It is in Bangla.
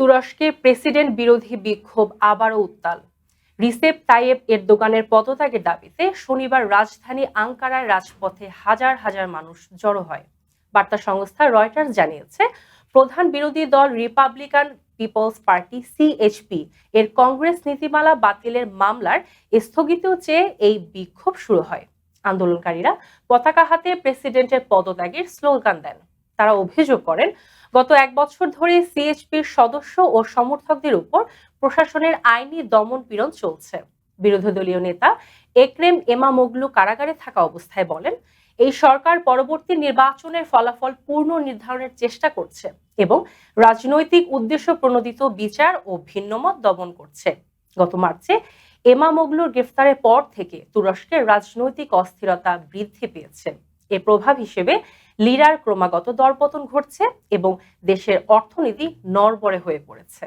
তুরস্কে প্রেসিডেন্ট বিরোধী বিক্ষোভ আবারও উত্তাল। রিসেপ তাইয়েব এরদোগানের পদত্যাগের দাবিতে শনিবার রাজধানী আঙ্কারার রাজপথে হাজার হাজার মানুষ জড়ো হয়। বার্তা সংস্থা রয়টার্স জানিয়েছে, প্রধান বিরোধী দল রিপাবলিকান পিপলস পার্টি সিএইচপি এর কংগ্রেস নীতিমালা বাতিলের মামলার স্থগিত চেয়ে এই বিক্ষোভ শুরু হয়। আন্দোলনকারীরা পতাকা হাতে প্রেসিডেন্টের পদত্যাগের স্লোগান দেন। তারা অভিযোগ করেন, গত এক বছর ধরে সিএইচপির সদস্য ও সমর্থকদের উপর প্রশাসনের আইনি দমন পীড়ন চলছে। বিরোধী দলীয় নেতা একরেম এমামোগলু কারাগারে থাকা অবস্থায় বলেন, এই সরকার পরবর্তী নির্বাচনের ফলাফল পূর্ণ নির্ধারণের চেষ্টা করছে এবং রাজনৈতিক উদ্দেশ্য প্রণোদিত বিচার ও ভিন্নমত দমন করছে। গত মার্চে এমামোগলুর গ্রেফতারের পর থেকে তুরস্কের রাজনৈতিক অস্থিরতা বৃদ্ধি পেয়েছে। এর প্রভাব হিসেবে লিরার ক্রমাগত দরপতন ঘটছে এবং দেশের অর্থনীতি নরবরে হয়ে পড়েছে।